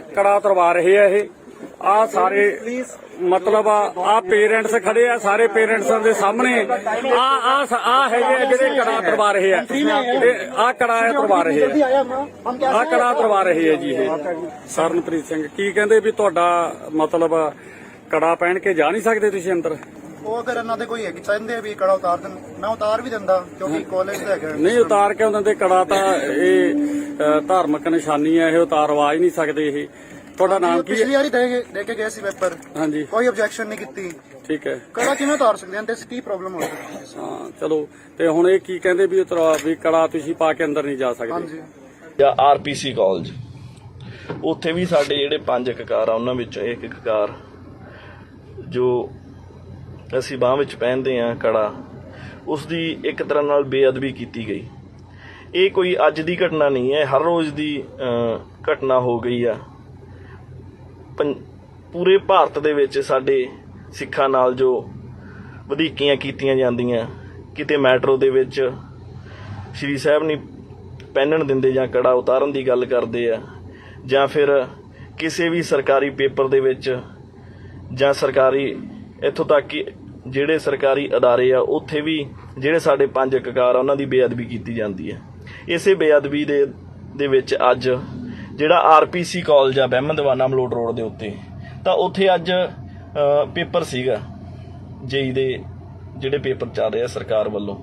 ਕੜਾ ਤਰਵਾ ਰਹੇ ਆ ਇਹ। ਆ ਸਾਰੇ ਮਤਲਬ ਆ ਪੇਰੈਂਟਸ ਖੜੇ ਆ ਸਾਰੇ ਪੇਰੈਂਟਸਾਂ ਦੇ ਸਾਹਮਣੇ। ਆ ਆ ਆ ਹੈਗੇ ਆ ਜਿਹੜੇ ਕੜਾ ਤਰਵਾ ਰਹੇ ਆ। ਆ ਕੜਾ ਤਰਵਾ ਰਹੇ ਆ। ਆ ਕੜਾ ਤਰਵਾ ਰਹੇ ਆ ਜੀ ਇਹ। ਸਰਨਪ੍ਰੀਤ ਸਿੰਘ ਕੀ ਕਹਿੰਦੇ ਵੀ ਤੁਹਾਡਾ ਮਤਲਬ ਕੜਾ ਪਹਿਨ ਕੇ ਜਾ ਨਹੀਂ ਸਕਦੇ ਤੁਸੀਂ ਅੰਦਰ? ਉਹ ਅਗਰ ਇਹਨਾਂ ਦੇ ਕੋਈ ਹੈਗੀ ਚਾਹੁੰਦੇ ਆ ਵੀ ਕੜਾ ਉਤਾਰ ਦੇਣ ਮੈਂ ਉਤਾਰ ਵੀ ਦਿੰਦਾ ਕਿਉਂਕਿ ਕਾਲਜ ਦਾ ਹੈਗਾ। ਨਹੀਂ ਉਤਾਰ ਕੇ ਉਹਨਾਂ ਦੇ ਕੜਾ ਤਾਂ ਇਹ ਅ, ਧਾਰਮਿਕ ਨਿਸ਼ਾਨੀ ਹੈ ਇਹ ਉਤਾਰਵਾ ਹੀ ਨਹੀਂ ਸਕਦੇ ਇਹ। ਤੁਹਾਡਾ ਨਾਮ ਕੀ ਹੈ? ਪਿਛਲੀ ਵਾਰੀ ਦੇ ਕੇ ਦੇ ਕੇ ਗਏ ਸੀ ਪੇਪਰ। ਹਾਂਜੀ। ਕੋਈ ਆਬਜੈਕਸ਼ਨ ਨਹੀਂ ਕੀਤੀ। ਠੀਕ ਹੈ। ਕੜਾ ਕਿਵੇਂ ਉਤਾਰ ਸਕਦੇ ਹਾਂ ਤੇ ਕੀ ਪ੍ਰੋਬਲਮ ਹੋ ਸਕਦੀ ਹੈ? ਹਾਂ ਚਲੋ। ਤੇ ਹੁਣ ਇਹ ਕੀ ਕਹਿੰਦੇ ਵੀ ਉਤਰਾ ਵੀ ਕੜਾ ਤੁਸੀਂ ਪਾ ਕੇ ਅੰਦਰ ਨਹੀਂ ਜਾ ਸਕਦੇ? ਹਾਂਜੀ। ਜਾਂ ਆਰਪੀਸੀ ਕਾਲਜ ਉੱਥੇ ਵੀ ਸਾਡੇ ਜਿਹੜੇ ਪੰਜ ਕਕਾਰ ਆ ਉਹਨਾਂ ਵਿੱਚੋਂ ਇੱਕ ਕਕਾਰ ਜੋ ਅਸੀਂ ਬਾਹ ਵਿੱਚ ਪਹਿਨਦੇ ਆ ਕੜਾ। ਉਸ ਦੀ ਇੱਕ ਤਰ੍ਹਾਂ ਨਾਲ ਬੇਅਦਬੀ ਕੀਤੀ ਗਈ। ਇਹ ਕੋਈ ਅੱਜ ਦੀ ਘਟਨਾ ਨਹੀਂ ਹੈ, ਹਰ ਰੋਜ਼ ਦੀ ਘਟਨਾ ਹੋ ਗਈ ਆ। ਪੰ- ਪੂਰੇ ਭਾਰਤ ਦੇ ਵਿੱਚ ਸਾਡੇ ਸਿੱਖਾਂ ਨਾਲ ਜੋ ਵਧੀਕੀਆਂ ਕੀਤੀਆਂ ਜਾਂਦੀਆਂ, ਕਿਤੇ ਮੈਟਰੋ ਦੇ ਵਿੱਚ ਸ਼੍ਰੀ ਸਾਹਿਬ ਨਹੀਂ ਪਹਿਨਣ ਦਿੰਦੇ ਜਾਂ ਕੜਾ ਉਤਾਰਨ ਦੀ ਗੱਲ ਕਰਦੇ ਆ, ਜਾਂ ਫਿਰ ਕਿਸੇ ਵੀ ਸਰਕਾਰੀ ਪੇਪਰ ਦੇ ਵਿੱਚ ਜਾਂ ਸਰਕਾਰੀ, ਇੱਥੋਂ ਤੱਕ ਕਿ ਜਿਹੜੇ ਸਰਕਾਰੀ ਅਦਾਰੇ ਆ, ਉੱਥੇ ਵੀ ਜਿਹੜੇ ਸਾਡੇ ਪੰਜ ਕਕਾਰ ਆ, ਉਹਨਾਂ ਦੀ ਬੇਅਦਬੀ ਕੀਤੀ ਜਾਂਦੀ ਹੈ। ਇਸੇ ਬੇਅਦਬੀ ਦੇ ਦੇ ਵਿੱਚ ਅੱਜ ਜਿਹੜਾ ਆਰਪੀਸੀ ਕਾਲਜ ਆ, ਬਹਿਮਦਵਾਨਾ ਮਲੋਟ ਰੋਡ ਦੇ ਉੱਤੇ, ਤਾਂ ਉੱਥੇ ਅੱਜ ਪੇਪਰ ਸੀਗਾ, ਜੇਈ ਦੇ ਜਿਹੜੇ ਪੇਪਰ ਚੱਲ ਰਿਹਾ ਸਰਕਾਰ ਵੱਲੋਂ।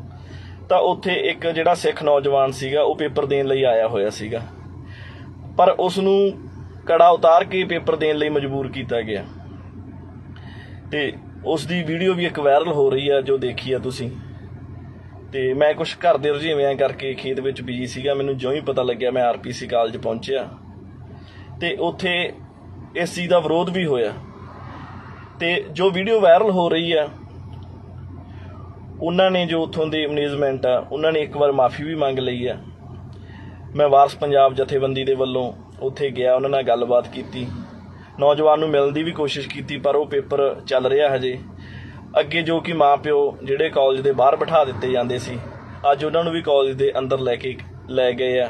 ਤਾਂ ਉੱਥੇ ਇੱਕ ਜਿਹੜਾ ਸਿੱਖ ਨੌਜਵਾਨ ਸੀਗਾ, ਉਹ ਪੇਪਰ ਦੇਣ ਲਈ ਆਇਆ ਹੋਇਆ ਸੀਗਾ। ਪਰ ਉਸ ਨੂੰ ਕੜਾ ਉਤਾਰ ਕੇ ਪੇਪਰ ਦੇਣ ਲਈ ਮਜਬੂਰ ਕੀਤਾ ਗਿਆ। ਤੇ ਉਸ ਦੀ ਵੀਡੀਓ ਵੀ ਇੱਕ ਵਾਇਰਲ ਹੋ ਰਹੀ ਆ, ਜੋ ਦੇਖੀ ਆ ਤੁਸੀਂ। ਤੇ ਮੈਂ ਕੁਝ ਘਰ ਦੇ ਰੁਝੇਵਿਆਂ ਕਰਕੇ ਖੇਤ ਵਿੱਚ ਬਿਜ਼ੀ ਸੀਗਾ, ਮੈਨੂੰ ਜਿਉਂ ਹੀ ਪਤਾ ਲੱਗਿਆ ਮੈਂ ਆਰਪੀਸੀ ਕਾਲਜ ਪਹੁੰਚਿਆ। ਤੇ ਉੱਥੇ ਇਸ ਚੀਜ਼ ਦਾ ਵਿਰੋਧ ਵੀ ਹੋਇਆ। ਤੇ ਜੋ ਵੀਡੀਓ ਵਾਇਰਲ ਹੋ ਰਹੀ ਆ, ਉਹਨਾਂ ਨੇ ਜੋ ਉੱਥੋਂ ਦੇ ਮੈਨੇਜਮੈਂਟ ਆ, ਉਹਨਾਂ ਨੇ ਇੱਕ ਵਾਰ ਮਾਫੀ ਵੀ ਮੰਗ ਲਈ ਆ। ਮੈਂ ਵਾਰਸ ਪੰਜਾਬ ਜਥੇਬੰਦੀ ਦੇ ਵੱਲੋਂ ਉੱਥੇ ਗਿਆ, ਉਹਨਾਂ ਨਾਲ ਗੱਲਬਾਤ ਕੀਤੀ। ਨੌਜਵਾਨ ਨੂੰ ਮਿਲਣ ਦੀ ਵੀ ਕੋਸ਼ਿਸ਼ ਕੀਤੀ, ਪਰ ਉਹ ਪੇਪਰ ਚੱਲ ਰਿਹਾ ਹਜੇ। ਅੱਗੇ ਜੋ ਕਿ ਮਾਪਿਓ ਜਿਹੜੇ ਕਾਲਜ ਦੇ ਬਾਹਰ ਬਿਠਾ ਦਿੱਤੇ ਜਾਂਦੇ ਸੀ, ਅੱਜ ਉਹਨਾਂ ਨੂੰ ਵੀ ਕਾਲਜ ਦੇ ਅੰਦਰ ਲੈ ਕੇ, ਲੈ ਗਏ ਆ।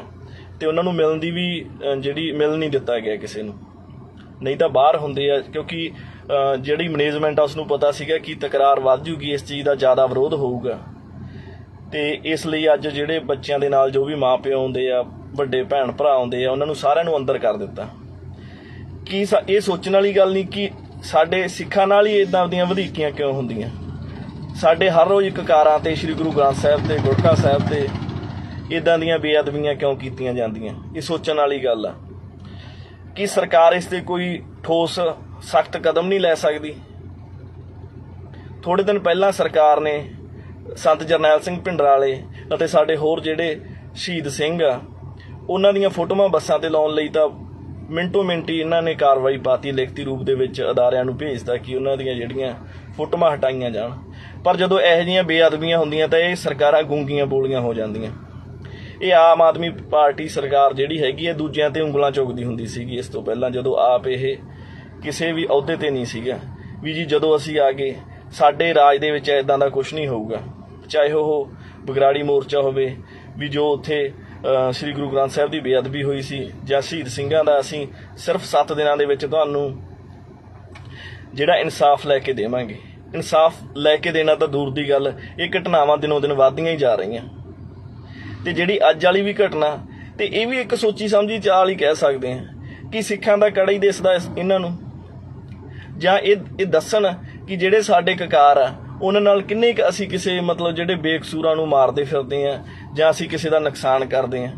ਤੇ ਉਹਨਾਂ ਨੂੰ ਮਿਲਣ ਦੀ ਵੀ ਜਿਹੜੀ ਮਿਲ ਨਹੀਂ ਦਿੱਤਾ ਗਿਆ ਕਿਸੇ ਨੂੰ। ਨਹੀਂ ਤਾਂ ਬਾਹਰ ਹੁੰਦੇ ਆ, ਕਿਉਂਕਿ ਜਿਹੜੀ ਮੈਨੇਜਮੈਂਟ ਆ ਉਸ ਨੂੰ ਪਤਾ ਸੀਗਾ ਕਿ ਤਕਰਾਰ ਵੱਧ ਜੂਗੀ, ਇਸ ਚੀਜ਼ ਦਾ ਜ਼ਿਆਦਾ ਵਿਰੋਧ ਹੋਊਗਾ। ਤੇ ਇਸ ਲਈ ਅੱਜ ਜਿਹੜੇ ਬੱਚਿਆਂ ਦੇ ਨਾਲ ਜੋ ਵੀ ਮਾਪਿਓ ਆਉਂਦੇ ਆ, ਵੱਡੇ ਭੈਣ ਭਰਾ ਆਉਂਦੇ ਆ, ਉਹਨਾਂ ਨੂੰ ਸਾਰਿਆਂ ਨੂੰ ਅੰਦਰ ਕਰ ਦਿੱਤਾ। ਕੀ ਸਾ- ਇਹ ਸੋਚਣ ਵਾਲੀ ਗੱਲ ਨਹੀਂ ਕਿ ਸਾਡੇ ਸਿੱਖਾਂ ਨਾਲ ਹੀ ਇਦਾਂ ਦੀਆਂ ਵਧੀਕੀਆਂ ਕਿਉਂ ਹੁੰਦੀਆਂ। ਸਾਡੇ ਹਰ ਰੋਜ਼ ਕਕਾਰਾਂ ਤੇ ਸ੍ਰੀ ਗੁਰੂ ਗ੍ਰੰਥ ਸਾਹਿਬ ਤੇ ਗੁਰਕਾ ਸਾਹਿਬ ਤੇ ਇਦਾਂ ਦੀਆਂ ਬੇਅਦਬੀਆਂ ਕਿਉਂ ਕੀਤੀਆਂ ਜਾਂਦੀਆਂ। ਇਹ ਸੋਚਣ ਵਾਲੀ ਗੱਲ ਆ। ਕਿ ਸਰਕਾਰ ਇਸ ਤੇ ਕੋਈ ਠੋਸ, ਸਖਤ ਕਦਮ ਨਹੀਂ ਲੈ ਸਕਦੀ? ਥੋੜੇ ਦਿਨ ਪਹਿਲਾਂ ਸਰਕਾਰ ਨੇ ਸੰਤ ਜਰਨੈਲ ਸਿੰਘ ਭਿੰਡਰਾਲੇ ਅਤੇ ਸਾਡੇ ਹੋਰ ਜਿਹੜੇ ਸ਼ਹੀਦ ਸਿੰਘ ਆ, ਉਹਨਾਂ ਦੀਆਂ ਫੋਟੋਆਂ ਬੱਸਾਂ ਤੇ ਲਾਉਣ ਲਈ ਤਾਂ ਮਿੰਟੋ ਮਿੰਟੀ ਇਹਨਾਂ ਨੇ ਕਾਰਵਾਈ ਪਾਤੀ, ਲਿਖਤੀ ਰੂਪ ਦੇ ਵਿੱਚ ਅਦਾਰਿਆਂ ਨੂੰ ਭੇਜਤਾ ਕਿ ਉਹਨਾਂ ਦੀਆਂ ਜਿਹੜੀਆਂ ਫੋਟੋਆਂ ਹਟਾਈਆਂ ਜਾਣ। ਪਰ ਜਦੋਂ ਇਹੋ ਜਿਹੀਆਂ ਬੇਅਦਬੀਆਂ ਹੁੰਦੀਆਂ ਤਾਂ ਇਹ ਸਰਕਾਰਾਂ ਗੂੰਗੀਆਂ ਬੋਲੀਆਂ ਹੋ ਜਾਂਦੀਆਂ। ਇਹ ਆਮ ਆਦਮੀ ਪਾਰਟੀ ਸਰਕਾਰ ਜਿਹੜੀ ਹੈਗੀ ਹੈ, ਦੂਜਿਆਂ ਤੇ ਉਂਗਲਾਂ ਚੁੱਕਦੀ ਹੁੰਦੀ ਸੀਗੀ। ਇਸ ਤੋਂ ਪਹਿਲਾਂ ਜਦੋਂ ਆਪ ਇਹ ਕਿਸੇ ਵੀ ਅਹੁਦੇ ਤੇ ਨਹੀਂ ਸੀਗਾ। ਵੀ ਜੀ ਜਦੋਂ ਅਸੀਂ ਆ ਗਏ, ਸਾਡੇ ਰਾਜ ਦੇ ਵਿੱਚ ਇਦਾਂ ਦਾ ਕੁਝ ਨਹੀਂ ਹੋਊਗਾ। ਚਾਹੇ ਉਹ ਬਗਰਾੜੀ ਮੋਰਚਾ ਹੋਵੇ, ਵੀ ਜੋ ਉੱਥੇ ਸ੍ਰੀ ਗੁਰੂ ਗ੍ਰੰਥ ਸਾਹਿਬ ਦੀ ਬੇਅਦਬੀ ਹੋਈ ਸੀ, ਜਾਂ ਸ਼ਹੀਦ ਸਿੰਘਾਂ ਦਾ ਅਸੀਂ ਸਿਰਫ 7 ਦਿਨਾਂ ਦੇ ਵਿੱਚ ਤੁਹਾਨੂੰ ਜਿਹੜਾ ਇਨਸਾਫ ਲੈ ਕੇ ਦੇਵਾਂਗੇ। ਇਨਸਾਫ ਲੈ ਕੇ ਦੇਣਾ ਤਾਂ ਦੂਰ ਦੀ ਗੱਲ, ਇਹ ਘਟਨਾਵਾਂ ਦਿਨੋਂ ਦਿਨ ਵੱਧਦੀਆਂ ਹੀ ਜਾ ਰਹੀਆਂ। ਤੇ ਜਿਹੜੀ ਅੱਜ ਵਾਲੀ ਵੀ ਘਟਨਾ, ਤੇ ਇਹ ਵੀ ਇੱਕ ਸੋਚੀ ਸਮਝੀ ਚਾਲ ਹੀ ਕਹਿ ਸਕਦੇ ਹਾਂ ਕਿ ਸਿੱਖਾਂ ਦਾ ਕੜਾ ਹੀ ਦਿਸਦਾ ਇਹਨਾਂ ਨੂੰ। ਜਾਂ ਇਹ ਇਹ ਦੱਸਣ ਕਿ ਜਿਹੜੇ ਸਾਡੇ ਕਕਾਰ ਆ ਉਹਨਾਂ ਨਾਲ ਕਿੰਨੇ ਕੁ ਅਸੀਂ ਕਿਸੇ ਮਤਲਬ ਜਿਹੜੇ ਬੇਕਸੂਰਾਂ ਨੂੰ ਮਾਰਦੇ ਫਿਰਦੇ ਆ ਜਾਂ ਅਸੀਂ ਕਿਸੇ ਦਾ ਨੁਕਸਾਨ ਕਰਦੇ ਆ?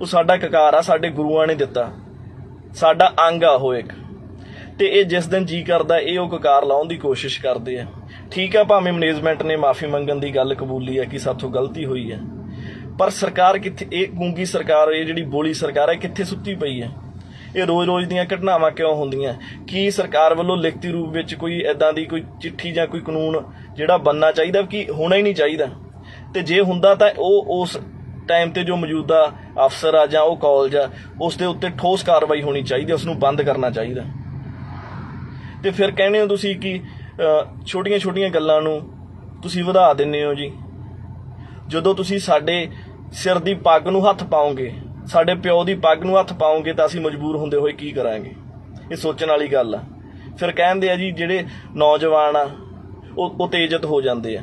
ਉਹ ਸਾਡਾ ਕਕਾਰ ਆ, ਸਾਡੇ ਗੁਰੂਆਂ ਨੇ ਦਿੱਤਾ। ਸਾਡਾ ਅੰਗ ਆ ਉਹ ਇੱਕ। ਤੇ ਇਹ ਜਿਸ ਦਿਨ ਜੀ ਕਰਦਾ, ਇਹ ਉਹ ਕਕਾਰ ਲਾਉਣ ਦੀ ਕੋਸ਼ਿਸ਼ ਕਰਦੇ ਆ। ਠੀਕ ਆ, ਭਾਵੇਂ ਮੈਨੇਜਮੈਂਟ ਨੇ ਮਾਫੀ ਮੰਗਣ ਦੀ ਗੱਲ ਕਬੂਲੀ ਆ ਕਿ ਸਾਥੋਂ ਗਲਤੀ ਹੋਈ ਆ। ਪਰ ਸਰਕਾਰ ਕਿੱਥੇ, ਇਹ ਗੂੰਗੀ ਸਰਕਾਰ, ਇਹ ਜਿਹੜੀ ਬੋਲੀ ਸਰਕਾਰ ਹੈ ਕਿੱਥੇ ਸੁੱਤੀ ਪਈ ਹੈ ਇਹ ਰੋਜ਼-ਰੋਜ਼ ਦੀਆਂ ਘਟਨਾਵਾਂ ਕਿਉਂ ਹੁੰਦੀਆਂ? ਕੀ ਸਰਕਾਰ ਵੱਲੋਂ ਲਿਖਤੀ ਰੂਪ ਵਿੱਚ ਕੋਈ ਐਦਾਂ ਦੀ ਕੋਈ ਚਿੱਠੀ ਜਾਂ ਕੋਈ ਕਾਨੂੰਨ ਜਿਹੜਾ ਬੰਨਣਾ ਚਾਹੀਦਾ ਕਿ ਹੋਣਾ ਹੀ ਨਹੀਂ ਚਾਹੀਦਾ? ਤੇ ਜੇ ਹੁੰਦਾ ਤਾਂ ਉਹ ਉਸ ਟਾਈਮ ਤੇ ਜੋ ਮੌਜੂਦਾ ਅਫਸਰ ਆ ਜਾਂ ਉਹ ਕਾਲਜ ਆ, ਉਸ ਦੇ ਉੱਤੇ ਠੋਸ ਕਾਰਵਾਈ ਹੋਣੀ ਚਾਹੀਦੀ, ਉਸ ਨੂੰ ਬੰਦ ਕਰਨਾ ਚਾਹੀਦਾ। ਤੇ ਫਿਰ ਕਹਿੰਦੇ ਹੋ ਤੁਸੀਂ ਕਿ ਛੋਟੀਆਂ-ਛੋਟੀਆਂ ਗੱਲਾਂ ਨੂੰ ਤੁਸੀਂ ਵਧਾ ਦਿੰਦੇ ਹੋ ਜੀ। ਜਦੋਂ ਤੁਸੀਂ ਸਾਡੇ ਸਿਰ ਦੀ ਪੱਗ ਨੂੰ ਹੱਥ ਪਾਓਗੇ ਸਾਡੇ ਪਿਓ ਦੀ ਪੱਗ ਨੂੰ ਹੱਥ ਪਾਉਂਗੇ ਤਾਂ ਅਸੀਂ ਮਜਬੂਰ ਹੁੰਦੇ ਹੋਏ ਕੀ ਕਰਾਂਗੇ? ਇਹ ਸੋਚਣ ਵਾਲੀ ਗੱਲ ਆ। ਫਿਰ ਕਹਿੰਦੇ ਆ ਜੀ, ਜਿਹੜੇ ਨੌਜਵਾਨ ਆ, ਉਹ ਉਤੇਜਿਤ ਹੋ ਜਾਂਦੇ ਆ।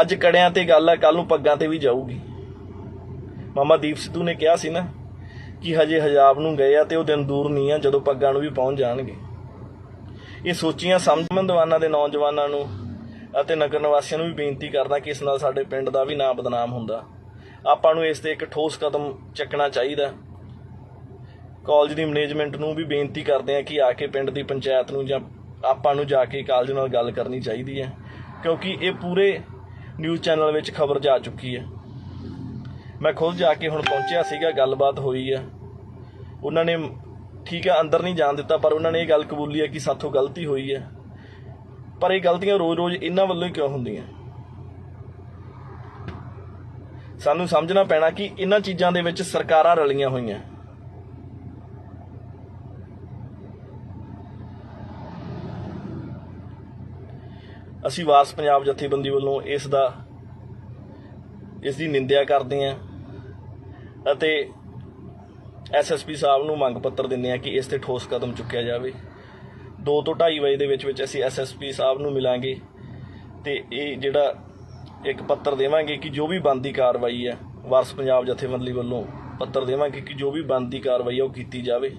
ਅੱਜ ਕੜਿਆਂ ਤੇ ਗੱਲ ਆ ਕੱਲ ਨੂੰ ਪੱਗਾਂ ਤੇ ਵੀ ਜਾਊਗੀ। ਮਾਮਾ ਦੀਪ ਸਿੱਧੂ ਨੇ ਕਿਹਾ ਸੀ ਨਾ ਕਿ ਹਜੇ ਹਜਾਬ ਨੂੰ ਗਏ ਆ ਤੇ ਉਹ ਦਿਨ ਦੂਰ ਨਹੀਂ ਆ, ਜਦੋਂ ਪੱਗਾਂ ਨੂੰ ਵੀ ਪਹੁੰਚ ਜਾਣਗੇ। ਇਹ ਸੋਚੀਆਂ ਸਮਝਮੰਦਵਾਨਾਂ ਦੇ ਨੌਜਵਾਨਾਂ ਨੂੰ ਅਤੇ ਨਗਰ ਨਿਵਾਸੀਆਂ ਨੂੰ ਵੀ ਬੇਨਤੀ ਕਰਦਾ ਕਿ ਇਸ ਨਾਲ ਸਾਡੇ ਪਿੰਡ ਦਾ ਵੀ ਨਾਮ ਬਦਨਾਮ ਹੁੰਦਾ। ਆਪਾਂ ਨੂੰ ਇਸ ਤੇ ਇੱਕ ਠੋਸ ਕਦਮ ਚੱਕਣਾ ਚਾਹੀਦਾ। ਕਾਲਜ ਦੀ ਮੈਨੇਜਮੈਂਟ ਨੂੰ ਵੀ ਬੇਨਤੀ ਕਰਦੇ ਆ ਕਿ ਆ ਕੇ ਪਿੰਡ ਦੀ ਪੰਚਾਇਤ ਨੂੰ ਜਾਂ ਆਪਾਂ ਨੂੰ ਜਾ ਕੇ ਕਾਲਜ ਨਾਲ ਗੱਲ ਕਰਨੀ ਚਾਹੀਦੀ ਹੈ, ਕਿਉਂਕਿ ਇਹ ਪੂਰੇ ਨਿਊਜ਼ ਚੈਨਲ ਵਿੱਚ ਖਬਰ ਜਾ ਚੁੱਕੀ ਹੈ। ਮੈਂ ਖੁਦ ਜਾ ਕੇ ਹੁਣ ਪਹੁੰਚਿਆ ਸੀਗਾ, ਗੱਲਬਾਤ ਹੋਈ ਆ ਉਹਨਾਂ ਨੇ, ਠੀਕ ਆ ਅੰਦਰ ਨਹੀਂ ਜਾਣ ਦਿੱਤਾ, ਪਰ ਉਹਨਾਂ ਨੇ ਇਹ ਗੱਲ ਕਬੂਲੀ ਹੈ ਕਿ ਸਾਥੋਂ ਗਲਤੀ ਹੋਈ ਹੈ। ਪਰ ਇਹ ਗਲਤੀਆਂ ਰੋਜ਼-ਰੋਜ਼ ਇਹਨਾਂ ਵੱਲੋਂ ਹੀ ਕਿਉਂ ਹੁੰਦੀਆਂ? ਸਾਨੂੰ ਸਮਝਣਾ ਪੈਣਾ ਕਿ ਇਹਨਾਂ ਚੀਜ਼ਾਂ ਦੇ ਵਿੱਚ ਸਰਕਾਰਾਂ ਰਲੀਆਂ ਹੋਈਆਂ। ਅਸੀਂ ਵਾਰਸ ਪੰਜਾਬ ਜਥੇਬੰਦੀ ਵੱਲੋਂ ਇਸ ਦਾ, ਇਸ ਦੀ ਨਿੰਦਿਆ ਕਰਦੇ ਹਾਂ ਅਤੇ ਐਸਐਸਪੀ ਸਾਹਿਬ ਨੂੰ ਮੰਗ ਪੱਤਰ ਦਿੰਦੇ ਹਾਂ ਕਿ ਇਸ ਤੇ ਠੋਸ ਕਦਮ ਚੁੱਕਿਆ ਜਾਵੇ। 2 ਤੋਂ 2:30 ਵਜੇ ਦੇ ਵਿੱਚ ਵਿੱਚ ਅਸੀਂ ਐਸਐਸਪੀ ਸਾਹਿਬ ਨੂੰ ਮਿਲਾਂਗੇ ਤੇ ਇਹ ਜਿਹੜਾ ਇੱਕ ਪੱਤਰ ਦੇਵਾਂਗੇ ਕਿ ਜੋ ਵੀ ਬੰਦੀ ਕਾਰਵਾਈ ਹੈ, ਵਾਰਸ ਪੰਜਾਬ ਜਥੇਬੰਦੀ ਵੱਲੋਂ ਪੱਤਰ ਦੇਵਾਂਗੇ ਕਿ ਜੋ ਵੀ ਬੰਦੀ ਕਾਰਵਾਈ ਹੈ, ਉਹ ਕੀਤੀ ਜਾਵੇ।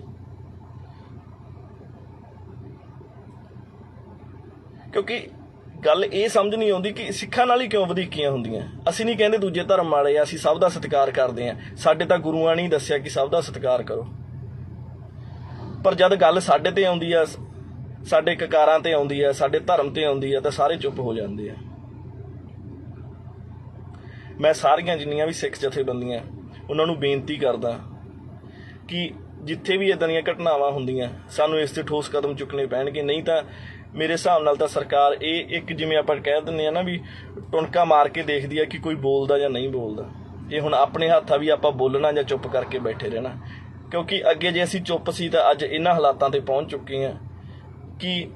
ਕਿਉਂਕਿ ਗੱਲ ਇਹ ਸਮਝ ਨਹੀਂ ਆਉਂਦੀ ਕਿ ਸਿੱਖਾਂ ਨਾਲ ਹੀ ਕਿਉਂ ਵਧੀਕੀਆਂ ਹੁੰਦੀਆਂ। ਅਸੀਂ ਨਹੀਂ ਕਹਿੰਦੇ ਦੂਜੇ ਧਰਮ ਵਾਲੇ ਆ ਅਸੀਂ ਸਭ ਦਾ ਸਤਿਕਾਰ ਕਰਦੇ ਆ ਸਾਡੇ ਤਾਂ ਗੁਰੂਆਂ ਨੇ ਹੀ ਦੱਸਿਆ ਕਿ ਸਭ ਦਾ ਸਤਿਕਾਰ ਕਰੋ। ਪਰ ਜਦ ਗੱਲ ਸਾਡੇ ਤੇ ਆਉਂਦੀ ਆ ਸਾਡੇ ਕਕਾਰਾਂ ਤੇ ਆਉਂਦੀ ਆ ਸਾਡੇ ਧਰਮ ਤੇ ਆਉਂਦੀ ਆ ਤਾਂ ਸਾਰੇ ਚੁੱਪ ਹੋ ਜਾਂਦੇ ਆ। ਮੈਂ ਸਾਰੀਆਂ ਜਿੰਨੀਆਂ ਵੀ ਸਿੱਖ ਜਥੇਬੰਦੀਆਂ, ਉਹਨਾਂ ਨੂੰ ਬੇਨਤੀ ਕਰਦਾ ਕਿ ਜਿੱਥੇ ਵੀ ਇਦਾਂ ਦੀਆਂ ਘਟਨਾਵਾਂ ਹੁੰਦੀਆਂ, ਸਾਨੂੰ ਇਸ ਤੇ ਠੋਸ ਕਦਮ ਚੁੱਕਣੇ ਪੈਣਗੇ। ਨਹੀਂ ਤਾਂ ਮੇਰੇ ਹਿਸਾਬ ਨਾਲ ਤਾਂ ਸਰਕਾਰ ਇਹ ਇੱਕ ਜਿਵੇਂ ਆਪਾਂ ਕਹਿ ਦਿੰਦੇ ਆ ਨਾ ਵੀ ਟੁਣਕਾ ਮਾਰ ਕੇ ਦੇਖਦੀ ਆ ਕਿ ਕੋਈ ਬੋਲਦਾ ਜਾਂ ਨਹੀਂ ਬੋਲਦਾ। ਇਹ ਹੁਣ ਆਪਣੇ ਹੱਥ ਆ ਵੀ ਆਪਾਂ ਬੋਲਣਾ ਜਾਂ ਚੁੱਪ ਕਰਕੇ ਬੈਠੇ ਰਹਿਣਾ। ਕਿਉਂਕਿ ਅੱਗੇ ਜੇ ਅਸੀਂ ਚੁੱਪ ਸੀ ਤਾਂ ਅੱਜ ਇਹਨਾਂ ਹਾਲਾਤਾਂ ਤੇ ਪਹੁੰਚ ਚੁੱਕੇ ਆ ਕਿ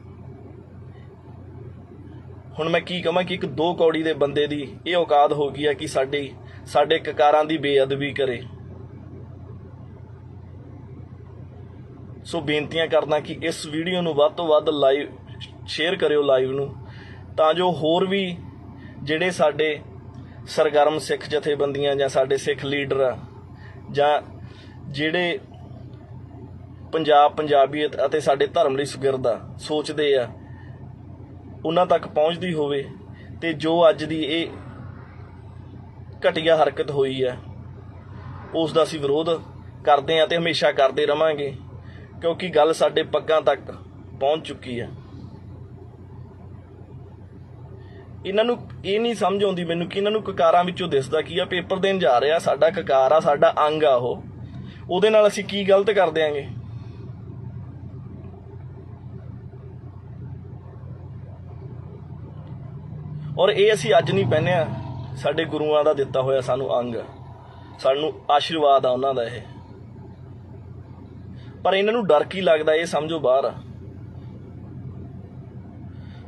ਹੁਣ ਮੈਂ ਕੀ ਕਹਾਂ ਕਿ ਇੱਕ ਦੋ ਕੌੜੀ ਦੇ ਬੰਦੇ ਦੀ ਇਹ ਔਕਾਤ ਹੋ ਗਈ ਹੈ ਕਿ ਸਾਡੇ ਸਾਡੇ ਕਕਾਰਾਂ ਦੀ ਬੇਅਦਬੀ ਕਰੇ। ਸੋ ਬੇਨਤੀਆਂ ਕਰਦਾ ਕਿ ਇਸ ਵੀਡੀਓ ਨੂੰ ਵੱਧ ਤੋਂ ਵੱਧ ਲਾਈਵ, ਸ਼ੇਅਰ ਕਰਿਓ ਲਾਈਵ ਨੂੰ, ਤਾਂ ਜੋ ਹੋਰ ਵੀ ਜਿਹੜੇ ਸਾਡੇ ਸਰਗਰਮ ਸਿੱਖ ਜਥੇਬੰਦੀਆਂ ਜਾਂ ਸਾਡੇ ਸਿੱਖ ਲੀਡਰ ਆ, ਜਾਂ ਜਿਹੜੇ ਪੰਜਾਬ ਪੰਜਾਬੀਅਤ ਅਤੇ ਸਾਡੇ ਧਰਮ ਲਈ ਸੁਗਿਰਦ ਆ ਸੋਚਦੇ ਆ ਉਹਨਾਂ ਤੱਕ ਪਹੁੰਚਦੀ ਹੋਵੇ ਤੇ ਜੋ ਅੱਜ ਦੀ ਇਹ ਘਟੀਆ ਹਰਕਤ ਹੋਈ ਹੈ, ਉਸ ਦਾ ਅਸੀਂ ਵਿਰੋਧ ਕਰਦੇ ਆ ਤੇ ਹਮੇਸ਼ਾ ਕਰਦੇ ਰਵਾਂਗੇ, ਕਿਉਂਕਿ ਗੱਲ ਸਾਡੇ ਪੱਗਾਂ ਤੱਕ ਪਹੁੰਚ ਚੁੱਕੀ ਹੈ। ਇਹਨਾਂ ਨੂੰ ਇਹ ਨਹੀਂ ਸਮਝ ਆਉਂਦੀ ਮੈਨੂੰ ਕਿ ਇਹਨਾਂ ਨੂੰ ਕਕਾਰਾਂ ਵਿੱਚੋਂ ਦਿਸਦਾ ਕੀ ਆ, ਪੇਪਰ ਦੇਣ ਜਾ ਰਿਹਾ, ਸਾਡਾ ਕਕਾਰ ਆ, ਸਾਡਾ ਅੰਗ ਆ ਉਹ। ਉਹਦੇ ਨਾਲ ਅਸੀਂ ਕੀ ਗਲਤ ਕਰ ਦਿਆਂਗੇ? ਔਰ ਇਹ ਅਸੀਂ ਅੱਜ ਨਹੀਂ ਪਹਿਨਿਆ ਸਾਡੇ ਗੁਰੂਆਂ ਦਾ ਦਿੱਤਾ ਹੋਇਆ ਸਾਨੂੰ ਅੰਗ। ਸਾਨੂੰ ਆਸ਼ੀਰਵਾਦ ਆ ਉਹਨਾਂ ਦਾ ਇਹ। ਪਰ ਇਹਨਾਂ ਨੂੰ ਡਰ ਕੀ ਲੱਗਦਾ, ਇਹ ਸਮਝੋ ਬਾਹਰ ਆ।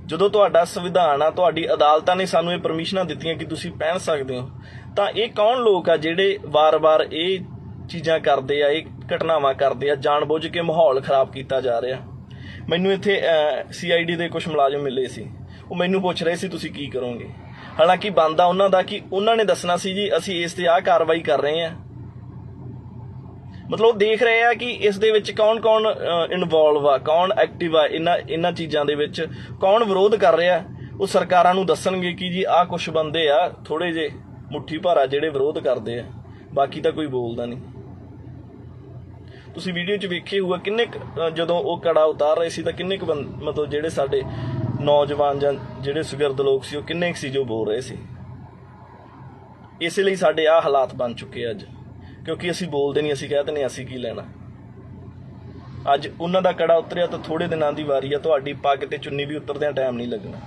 ਜਦੋਂ ਤੁਹਾਡਾ ਸੰਵਿਧਾਨ ਆ, ਤੁਹਾਡੀ ਅਦਾਲਤਾਂ ਨੇ ਸਾਨੂੰ ਇਹ ਪਰਮਿਸ਼ਨਾਂ ਦਿੱਤੀਆਂ ਕਿ ਤੁਸੀਂ ਪਹਿਨ ਸਕਦੇ ਹੋ, ਤਾਂ ਇਹ ਕੌਣ ਲੋਕ ਆ ਜਿਹੜੇ ਵਾਰ-ਵਾਰ ਇਹ ਚੀਜ਼ਾਂ ਕਰਦੇ ਆ, ਇਹ ਘਟਨਾਵਾਂ ਕਰਦੇ ਆ, ਜਾਣਬੁੱਝ ਕੇ ਮਾਹੌਲ ਖਰਾਬ ਕੀਤਾ ਜਾ ਰਿਹਾ? ਮੈਨੂੰ ਇੱਥੇ ਸੀਆਈਡੀ ਦੇ ਕੁਝ ਮੁਲਾਜ਼ਮ ਮਿਲੇ ਸੀ। ਉਹ ਮੈਨੂੰ ਪੁੱਛ ਰਹੇ ਸੀ ਤੁਸੀਂ ਕੀ ਕਰੋਗੇ? ਹਾਲਾਂਕਿ ਬੰਦਾ ਉਹਨਾਂ ਦਾ ਕਿ ਉਹਨਾਂ ਨੇ ਦੱਸਣਾ ਸੀ ਜੀ ਅਸੀਂ ਇਸ ਤੇ ਆਹ ਕਾਰਵਾਈ ਕਰ ਰਹੇ ਹਾਂ। ਮਤਲਬ ਉਹ ਦੇਖ ਰਹੇ ਆ ਕਿ ਇਸ ਦੇ ਵਿੱਚ ਕੌਣ-ਕੌਣ ਇਨਵੋਲਵ ਆ ਕੌਣ ਐਕਟਿਵ ਆ ਇਹਨਾਂ ਇਹਨਾਂ ਚੀਜ਼ਾਂ ਦੇ ਵਿੱਚ ਕੌਣ ਵਿਰੋਧ ਕਰ ਰਿਹਾ? ਉਹ ਸਰਕਾਰਾਂ ਨੂੰ ਦੱਸਣਗੇ ਕਿ ਜੀ ਆਹ ਕੁਝ ਬੰਦੇ ਆ ਥੋੜੇ ਜੇ ਮੁੱਠੀ ਭਰਾ ਜਿਹੜੇ ਵਿਰੋਧ ਕਰਦੇ ਆ ਬਾਕੀ ਤਾਂ ਕੋਈ ਬੋਲਦਾ ਨਹੀਂ। ਤੁਸੀਂ ਵੀਡੀਓ 'ਚ ਵੇਖੇ ਹੋਊਗਾ ਕਿੰਨੇ ਕੁ, ਜਦੋਂ ਉਹ ਕੜਾ ਉਤਾਰ ਰਹੇ ਸੀ ਤਾਂ ਕਿੰਨੇ ਕੁ ਬੰ- ਮਤਲਬ ਜਿਹੜੇ ਸਾਡੇ ਨੌਜਵਾਨ ਜਾਂ ਜਿਹੜੇ ਸੁਗਰਦ ਲੋਕ ਸੀ, ਉਹ ਕਿੰਨੇ ਕੁ ਸੀ ਜੋ ਬੋਲ ਰਹੇ ਸੀ? ਇਸੇ ਲਈ ਸਾਡੇ ਆ ਹਾਲਾਤ ਬਣ ਚੁੱਕੇ ਅੱਜ। ਕਿਉਂਕਿ ਅਸੀਂ ਬੋਲਦੇ ਨਹੀਂ, ਅਸੀਂ ਕਹਿੰਦੇ ਨੇ ਅਸੀਂ ਕੀ ਲੈਣਾ? ਅੱਜ ਉਹਨਾਂ ਦਾ ਕੜਾ ਉਤਰਿਆ ਤਾਂ ਥੋੜੇ ਦਿਨਾਂ ਦੀ ਵਾਰੀ ਆ, ਤੁਹਾਡੀ ਪੱਗ ਤੇ ਚੁੰਨੀ ਵੀ ਉਤਰਦਿਆਂ ਟਾਈਮ ਨਹੀਂ ਲੱਗਣਾ।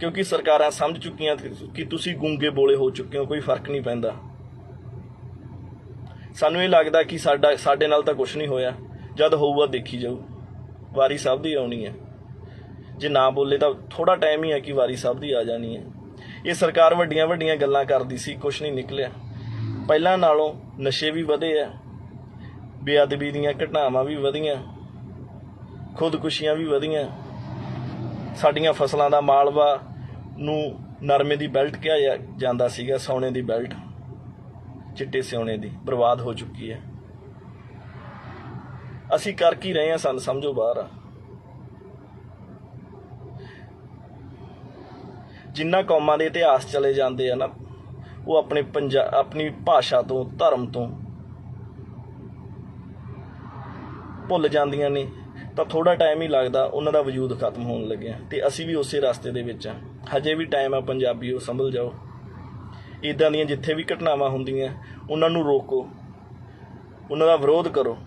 ਕਿਉਂਕਿ ਸਰਕਾਰਾਂ ਸਮਝ ਚੁੱਕੀਆਂ ਕਿ ਤੁਸੀਂ ਗੂੰਗੇ ਬੋਲੇ ਹੋ ਚੁੱਕੇ ਹੋ, ਕੋਈ ਫ਼ਰਕ ਨਹੀਂ ਪੈਂਦਾ। ਸਾਨੂੰ ਇਹ ਲੱਗਦਾ ਕਿ ਸਾਡਾ, ਸਾਡੇ ਨਾਲ ਤਾਂ ਕੁਝ ਨਹੀਂ ਹੋਇਆ। ਜਦ ਹੋਊਗਾ ਦੇਖੀ ਜਾਊ। ਵਾਰੀ ਸਭ ਦੀ ਆਉਣੀ ਹੈ। ਜੇ ਨਾ ਬੋਲੇ ਤਾਂ ਥੋੜਾ ਟਾਈਮ ਹੀ ਹੈ ਕਿ ਵਾਰੀ ਸਭ ਦੀ ਆ ਜਾਣੀ ਹੈ। ਇਹ ਸਰਕਾਰ ਵੱਡੀਆਂ ਵੱਡੀਆਂ ਗੱਲਾਂ ਕਰਦੀ ਸੀ ਕੁਝ ਨਹੀਂ ਨਿਕਲਿਆ। ਪਹਿਲਾਂ ਨਾਲੋਂ ਨਸ਼ੇ ਵੀ ਵਧੇ ਆ, ਬੇਅਦਬੀ ਦੀਆਂ ਘਟਨਾਵਾਂ ਵੀ ਵਧੀਆਂ, ਖੁਦਕੁਸ਼ੀਆਂ ਵੀ ਵਧੀਆਂ। ਸਾਡੀਆਂ ਫਸਲਾਂ ਦਾ ਮਾਲਵਾ ਨੂੰ ਨਰਮੇ ਦੀ ਬੈਲਟ ਕਿਹਾ ਜਾ- ਜਾਂਦਾ ਸੀਗਾ, ਸੋਨੇ ਦੀ ਬੈਲਟ ਚਿੱਟੇ ਸਿਉਣੇ ਦੀ, ਬਰਬਾਦ ਹੋ ਚੁੱਕੀ ਹੈ। ਅਸੀਂ ਕਰ ਕੀ ਰਹੇ ਹਾਂ ਸਾਨੂੰ ਸਮਝੋ ਬਾਹਰ। ਆ ਜਿੰਨਾ ਕੌਮਾਂ ਦੇ ਇਤਿਹਾਸ ਚਲੇ ਜਾਂਦੇ ਆ ਨਾ, ਉਹ ਆਪਣੇ ਪੰਜਾ, ਆਪਣੀ ਭਾਸ਼ਾ ਤੋਂ, ਧਰਮ ਤੋਂ ਭੁੱਲ ਜਾਂਦੀਆਂ ਨੇ। ਤਾਂ ਥੋੜਾ ਟਾਈਮ ਹੀ ਲੱਗਦਾ, ਉਹਨਾਂ ਦਾ ਵਜੂਦ ਖਤਮ ਹੋਣ ਲੱਗਿਆ। ਤੇ ਅਸੀਂ ਵੀ ਉਸੇ ਰਸਤੇ ਦੇ ਵਿੱਚ ਆ। ਹਜੇ ਵੀ ਟਾਈਮ ਆ ਪੰਜਾਬੀਓ, ਸੰਭਲ ਜਾਓ। ਇਦਾਂ ਦੀਆਂ ਜਿੱਥੇ ਵੀ ਘਟਨਾਵਾਂ ਹੁੰਦੀਆਂ, ਉਹਨਾਂ ਨੂੰ ਰੋਕੋ। ਉਹਨਾਂ ਦਾ ਵਿਰੋਧ ਕਰੋ।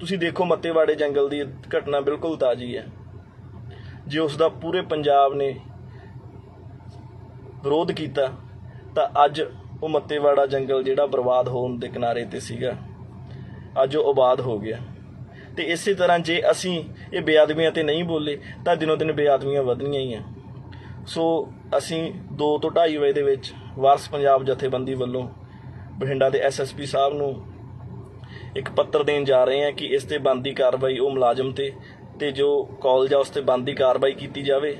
ਤੁਸੀਂ ਦੇਖੋ ਮੱਤੇਵਾੜੇ ਜੰਗਲ ਦੀ ਘਟਨਾ ਬਿਲਕੁਲ ਤਾਜ਼ੀ ਹੈ। ਜੇ ਉਸ ਦਾ ਪੂਰੇ ਪੰਜਾਬ ਨੇ ਵਿਰੋਧ ਕੀਤਾ, ਤਾਂ ਅੱਜ ਉਹ ਮੱਤੇਵਾੜਾ ਜੰਗਲ ਜਿਹੜਾ ਬਰਬਾਦ ਹੋਣ ਦੇ ਕਿਨਾਰੇ ਤੇ ਸੀਗਾ, ਅੱਜ ਉਹ ਆਬਾਦ ਹੋ ਗਿਆ। ਤੇ ਇਸੇ ਤਰ੍ਹਾਂ ਜੇ ਅਸੀਂ ਇਹ ਬੇਆਦਮੀਆਂ ਤੇ ਨਹੀਂ ਬੋਲੇ, ਤਾਂ ਦਿਨੋ ਦਿਨ ਬੇਆਦਮੀਆਂ ਵਧਣੀਆਂ ਹੀ ਆ। ਸੋ ਅਸੀਂ 2 ਤੋਂ 2.5 ਵਜੇ ਦੇ ਵਿੱਚ ਵਾਰਸ ਪੰਜਾਬ ਜਥੇਬੰਦੀ ਵੱਲੋਂ ਬਠਿੰਡਾ ਦੇ ਐਸਐਸਪੀ ਸਾਹਿਬ ਨੂੰ ਇੱਕ ਪੱਤਰ ਦੇਣ ਜਾ ਰਹੇ ਹਾਂ ਕਿ ਇਸ ਤੇ ਬੰਦੀ ਕਾਰਵਾਈ ਉਹ ਮੁਲਾਜ਼ਮ ਤੇ ਤੇ ਜੋ ਕਾਲਜ ਆ ਉਸ ਤੇ ਬੰਦੀ ਕਾਰਵਾਈ ਕੀਤੀ ਜਾਵੇ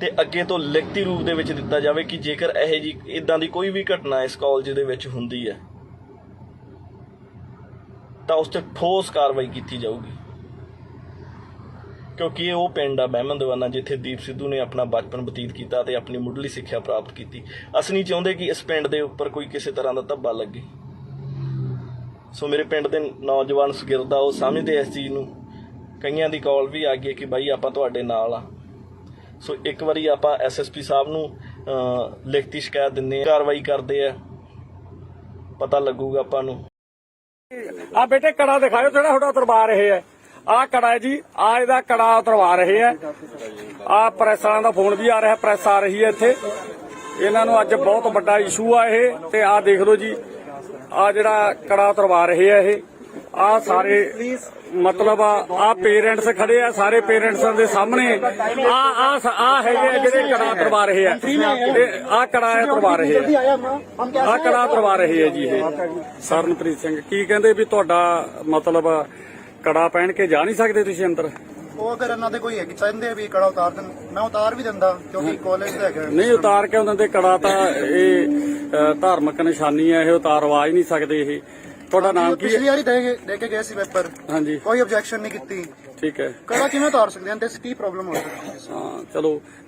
ਤੇ ਅੱਗੇ ਤੋਂ ਲਿਖਤੀ ਰੂਪ ਦੇ ਵਿੱਚ ਦਿੱਤਾ ਜਾਵੇ ਕਿ ਜੇਕਰ ਇਹ ਜੀ ਇਦਾਂ ਦੀ ਕੋਈ ਵੀ ਘਟਨਾ ਇਸ ਕਾਲਜ ਦੇ ਵਿੱਚ ਹੁੰਦੀ ਹੈ, ਤਾਂ ਉਸ ਤੇ ਠੋਸ ਕਾਰਵਾਈ ਕੀਤੀ ਜਾਊਗੀ। ਕਿਉਂਕਿ ਇਹ ਉਹ ਪਿੰਡ ਆ ਬਹਿਮਨ ਦੀਵਾਨਾ ਜਿੱਥੇ ਦੀਪ ਸਿੱਧੂ ਨੇ ਆਪਣਾ ਬਚਪਨ ਬਤੀਤ ਕੀਤਾ ਤੇ ਆਪਣੀ ਮੁੱਢਲੀ ਸਿੱਖਿਆ ਪ੍ਰਾਪਤ ਕੀਤੀ। ਅਸੀਂ ਨਹੀਂ ਚਾਹੁੰਦੇ ਕਿ ਇਸ ਪਿੰਡ ਦੇ ਉੱਪਰ ਕੋਈ ਕਿਸੇ ਤਰ੍ਹਾਂ ਦਾ ਧੱਬਾ ਲੱਗੇ। ਸੋ ਮੇਰੇ ਪਿੰਡ ਦੇ ਨੌਜਵਾਨ ਸੁਗਿਰਦ ਆ ਉਹ ਸਮਝਦੇ ਇਸ ਚੀਜ਼ ਨੂੰ। ਕਈਆਂ ਦੀ ਕਾਲ ਵੀ ਆ ਗਈ ਕਿ ਬਾਈ ਆਪਾਂ ਤੁਹਾਡੇ ਨਾਲ ਆ। ਸੋ ਇੱਕ ਵਾਰੀ ਆਪਾਂ ਐਸਐਸਪੀ ਸਾਹਿਬ ਨੂੰ ਲਿਖਤੀ ਸ਼ਿਕਾਇਤ ਦਿੰਦੇ ਆ ਕਾਰਵਾਈ ਕਰਦੇ ਆ। ਪਤਾ ਲੱਗੂਗਾ ਆਪਾਂ ਨੂੰ। ਆ ਬੇਟੇ ਕੜਾ ਦਿਖਾਓ ਜਿਹੜਾ ਤੁਹਾਡਾ ਉਤਰਵਾ ਰਹੇ ਹੈ। ਆ ਕੜਾ ਹੈ ਜੀ, ਆ ਇਹਦਾ ਕੜਾ ਉਤਰਵਾ ਰਹੇ ਹੈ। ਆ ਪ੍ਰੈਸ ਵਾਲਿਆਂ ਦਾ ਫੋਨ ਵੀ ਆ ਰਿਹਾ, ਪ੍ਰੈਸ ਆ ਰਹੀ ਹੈ ਇੱਥੇ। ਇਹਨਾਂ ਨੂੰ ਅੱਜ ਬਹੁਤ ਵੱਡਾ ਇਸ਼ੂ ਆ ਇਹ, ਤੇ ਆ ਦੇਖ ਲਓ ਜੀ। ਆ ਜਿਹੜਾ ਕੜਾ ਉਤਰਵਾ ਰਹੇ ਆ ਇਹ। ਆ ਸਾਰੇ ਮਤਲਬ ਆ ਪੇਰੈਂਟਸ ਖੜੇ ਆ, ਸਾਰੇ ਪੇਰੈਂਟਸਾਂ ਦੇ ਸਾਹਮਣੇ। ਆ ਆ ਆ ਹੈਗੇ ਆ ਜਿਹੜੇ ਕੜਾ ਉਤਰਵਾ ਰਹੇ ਆ। ਤੇ ਆ ਕੜਾ ਉਤਰਵਾ ਰਹੇ ਆ। ਆ ਕੜਾ ਉਤਰਵਾ ਰਹੇ ਆ ਜੀ ਇਹ। ਸਰਨਪ੍ਰੀਤ ਸਿੰਘ, ਕੀ ਕਹਿੰਦੇ ਵੀ ਤੁਹਾਡਾ ਮਤਲਬ ਕੜਾ ਪਹਿਨ ਕੇ ਜਾ ਨਹੀਂ ਸਕਦੇ ਤੁਸੀਂ ਅੰਦਰ? ਉਹ ਅਗਰ ਇਹਨਾਂ ਦੇ ਕੋਈ ਹੈਗੀ ਚਾਹੁੰਦੇ ਵੀ ਕੜਾ ਉਤਾਰ ਦੇਣ ਮੈਂ ਉਤਾਰ ਵੀ ਦਿੰਦਾ ਕਿਉਂਕਿ ਕਾਲਜ ਦਾ ਹੈਗਾ। ਨਹੀਂ ਉਤਾਰ ਕੇ ਉਹਨਾਂ ਦੇ ਕੜਾ ਤਾਂ ਇਹ ਅ, ਧਾਰਮਿਕ ਨਿਸ਼ਾਨੀ ਹੈ ਇਹ ਉਤਾਰਵਾ ਹੀ ਨਹੀਂ ਸਕਦੇ ਇਹ। ਤੁਹਾਡਾ ਨਾਮ ਕੀ ਪਿਛਲੀ ਹੈ? ਵਾਰੀ ਦੇ ਕੇ ਦੇ ਕੇ ਗਏ ਸੀ ਪੇਪਰ। ਹਾਂਜੀ। ਕੋਈ ਆਬਜੈਕਸ਼ਨ ਨਹੀਂ ਕੀਤੀ। ਠੀਕ ਹੈ। ਕੜਾ ਕਿਵੇਂ ਉਤਾਰ ਸਕਦੇ ਹਾਂ ਤੇ ਕੀ ਪ੍ਰੋਬਲਮ ਹੋ ਸਕਦੀ ਹੈ? ਹਾਂ ਚਲੋ।